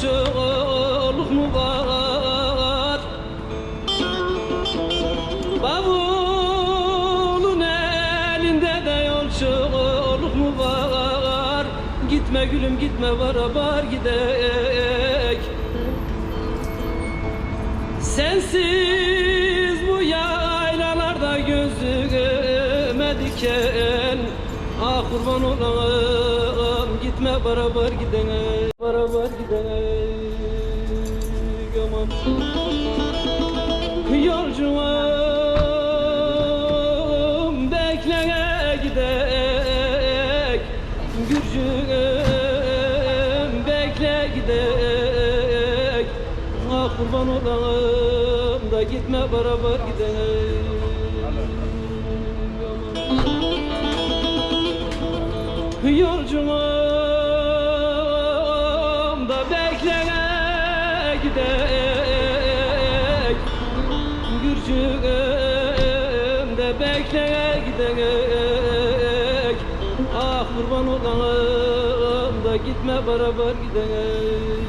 Çığlık mı var? Bavulun elinde de yol yolculuk mu var? Gitme gülüm gitme beraber gidek Sensiz bu yaylalarda gözüme diken Ah kurban olayım beraber gidene Beraber gidene aman Yolcum bekleye gidek. Gürcüm bekle gidek. Ah kurban olam da gitme beraber gidek Yolcum bekleye gidek. Ah kurban olam da gitme beraber gidek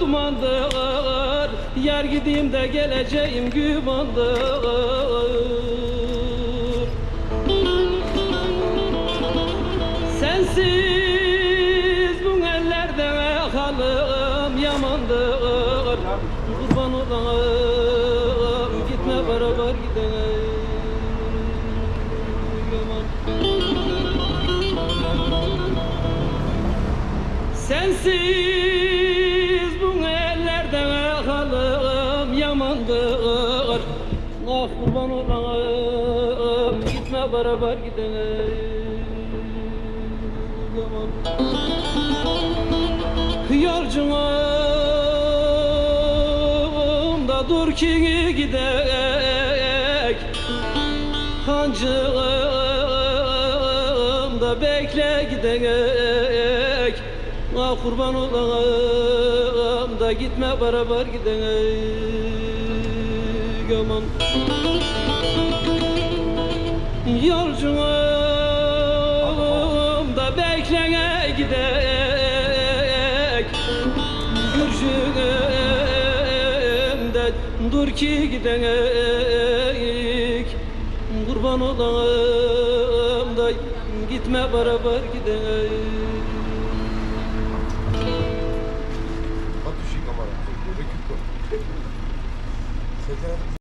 dumandır Yer gideyim de geleceğim gümandır Sensiz bu ellerde halim yamandır Kurban olam gitme beraber gidelim. Sensiz kurban olam gitme beraber gidelim. Yaman. Yolcum da dur ki gidek. Hancım da bekle gidek. Ah kurban olam da gitme beraber gidek gaman Yolculuğum da beklene gidek. Gürcüğüm dur ki gidenek Kurban olayım gitme beraber gidenek Bak düşeyim ama. Böyle küp